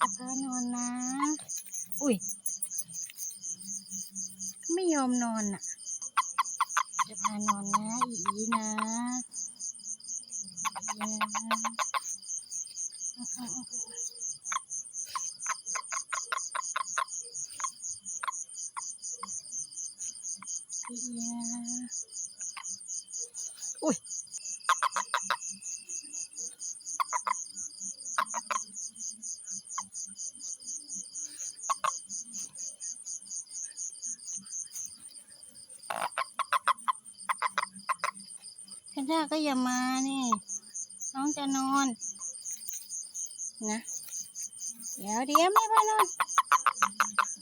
อาเธนอนนะ อุ้ย ไม่ยอมนอนอะ จะพานอนนะอีนะอีนะ เพนด้าก็อย่ามานี่ น้องจะนอน นะ เดี๋ยวเดี๋ยวไม่พานอน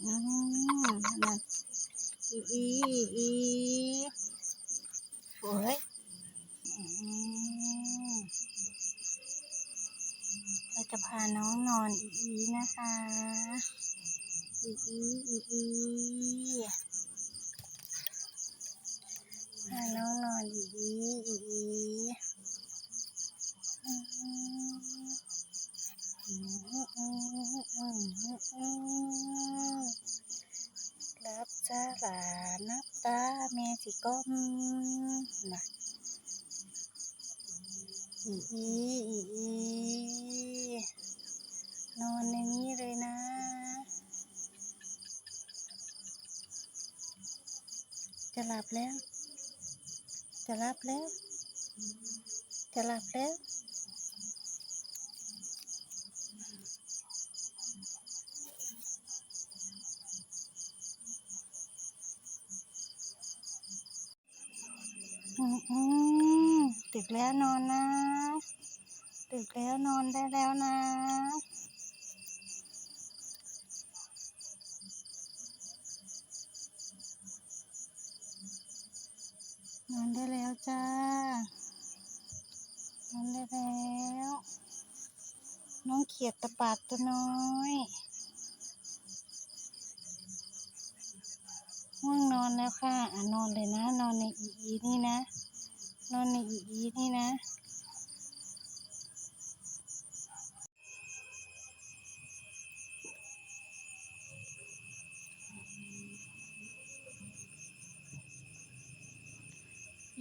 อืมนอนอีอีอีโอ้ยเราจะพาน้องนอนอีอีนะคะอีอีอีอี น้องนอนอีอีอีอีอืมอืมอืมอืมอืมรับจ้าหลานับตาเมสิก้มนะอีอีอีอีนอนในนี้เลยนะจะหลับแล้ว จะหลับแล้ว จะหลับแล้วอืมอืมตึกแล้วนอนนะตึกแล้วนอนได้แล้วนะ นอนได้แล้วจ้านอนได้แล้ว น้องเขียดตะปาดตัวน้อยง่วงนอนแล้วค่ะอะนอนเลยนะ นอนในอีอีนี่นะ นอนในอีอีนี่นะ น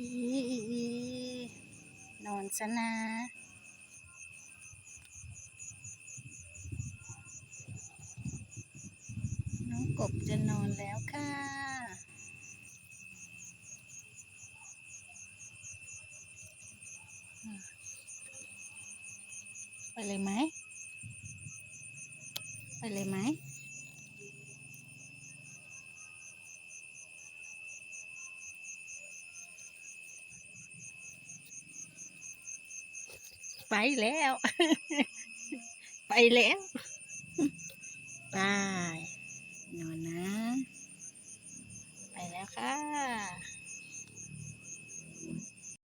อนซะนะน้องกบจะนอนแล้วค่ะไปเลยไหมไปเลยไหม ไปแล้ว ไปแล้วบาย